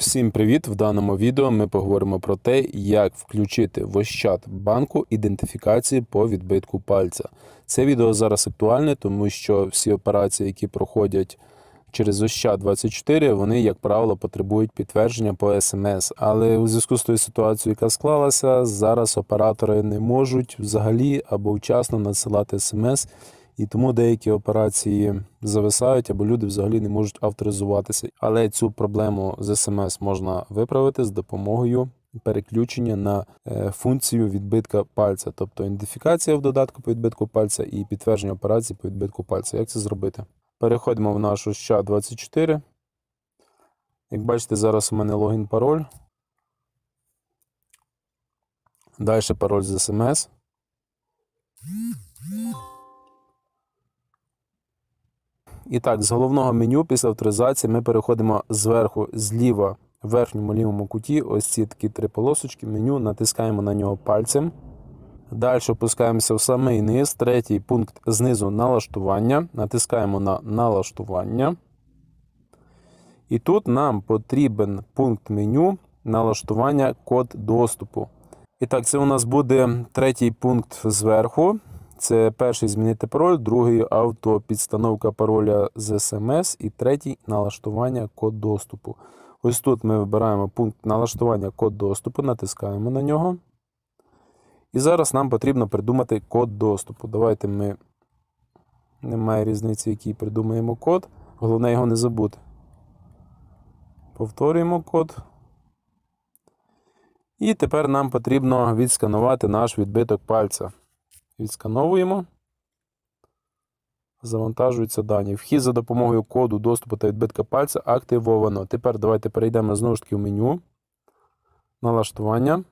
Всім привіт! В даному відео ми поговоримо про те, як включити в Ощад банку ідентифікації по відбитку пальця. Це відео зараз актуальне, тому що всі операції, які проходять через Ощад 24, вони, як правило, потребують підтвердження по СМС. Але у зв'язку з тою ситуацією, яка склалася, зараз оператори не можуть взагалі або вчасно надсилати смс. І тому деякі операції зависають або люди взагалі не можуть авторизуватися. Але цю проблему з смс можна виправити з допомогою переключення на е, функцію відбитка пальця, тобто ідентифікація в додатку по відбитку пальця і підтвердження операції по відбитку пальця. Як це зробити? Переходимо в нашу ща 24. Як бачите, зараз у мене логін пароль. Далі пароль з смс. І так, з головного меню після авторизації ми переходимо зверху зліва в верхньому лівому куті. Ось ці такі три полосочки меню, натискаємо на нього пальцем. Далі опускаємося в самий низ. Третій пункт знизу налаштування. Натискаємо на налаштування. І тут нам потрібен пункт меню налаштування код доступу. І так, це у нас буде третій пункт зверху. Це перший змінити пароль, другий автопідстановка пароля з смс і третій налаштування код доступу. Ось тут ми вибираємо пункт налаштування код доступу, натискаємо на нього. І зараз нам потрібно придумати код доступу. Давайте ми. Немає різниці, який придумаємо код. Головне його не забути. Повторюємо код. І тепер нам потрібно відсканувати наш відбиток пальця. Відскановуємо. Завантажуються дані. Вхід за допомогою коду доступу та відбитка пальця активовано. Тепер давайте перейдемо знову ж таки в меню. Налаштування.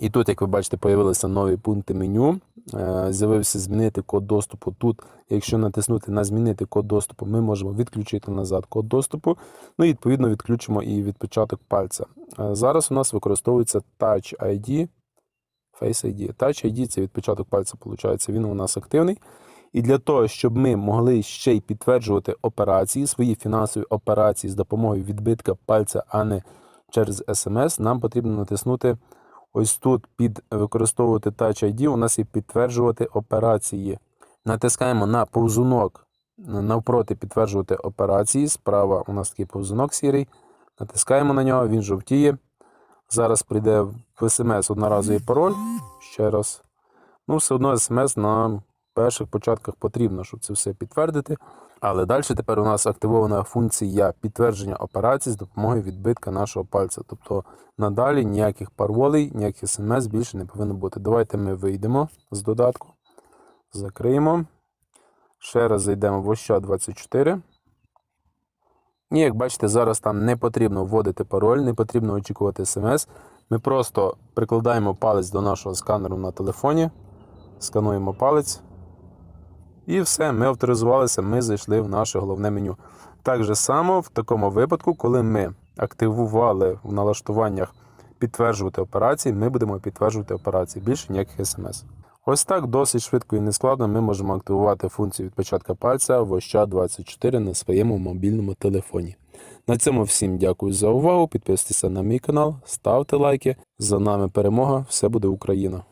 І тут, як ви бачите, з'явилися нові пункти меню. Е, З'явився змінити код доступу. Тут, якщо натиснути на змінити код доступу, ми можемо відключити назад код доступу. Ну і відповідно відключимо і відпечаток пальця. Е, Зараз у нас використовується Touch ID. Face ID. Touch ID це відпечаток пальця, виходить, він у нас активний. І для того, щоб ми могли ще й підтверджувати операції, свої фінансові операції з допомогою відбитка пальця, а не через SMS, нам потрібно натиснути ось тут під використовувати Touch ID, у нас є підтверджувати операції. Натискаємо на повзунок навпроти підтверджувати операції. Справа у нас такий повзунок сірий. Натискаємо на нього, він жовтіє. Зараз прийде в смс одноразовий пароль. Ще раз. Ну, все одно смс на перших початках потрібно, щоб це все підтвердити. Але далі тепер у нас активована функція підтвердження операцій з допомогою відбитка нашого пальця. Тобто надалі ніяких паролей, ніяких смс більше не повинно бути. Давайте ми вийдемо з додатку, закриємо. Ще раз зайдемо в Оща 24. І як бачите, зараз там не потрібно вводити пароль, не потрібно очікувати смс. Ми просто прикладаємо палець до нашого сканеру на телефоні, скануємо палець. І все, ми авторизувалися, ми зайшли в наше головне меню. Так же само в такому випадку, коли ми активували в налаштуваннях підтверджувати операції, ми будемо підтверджувати операції. Більше ніяких смс. Ось так досить швидко і нескладно ми можемо активувати функцію відпечатка пальця в оща 24 на своєму мобільному телефоні. На цьому всім дякую за увагу. Підписуйтесь на мій канал, ставте лайки. За нами перемога! Все буде Україна!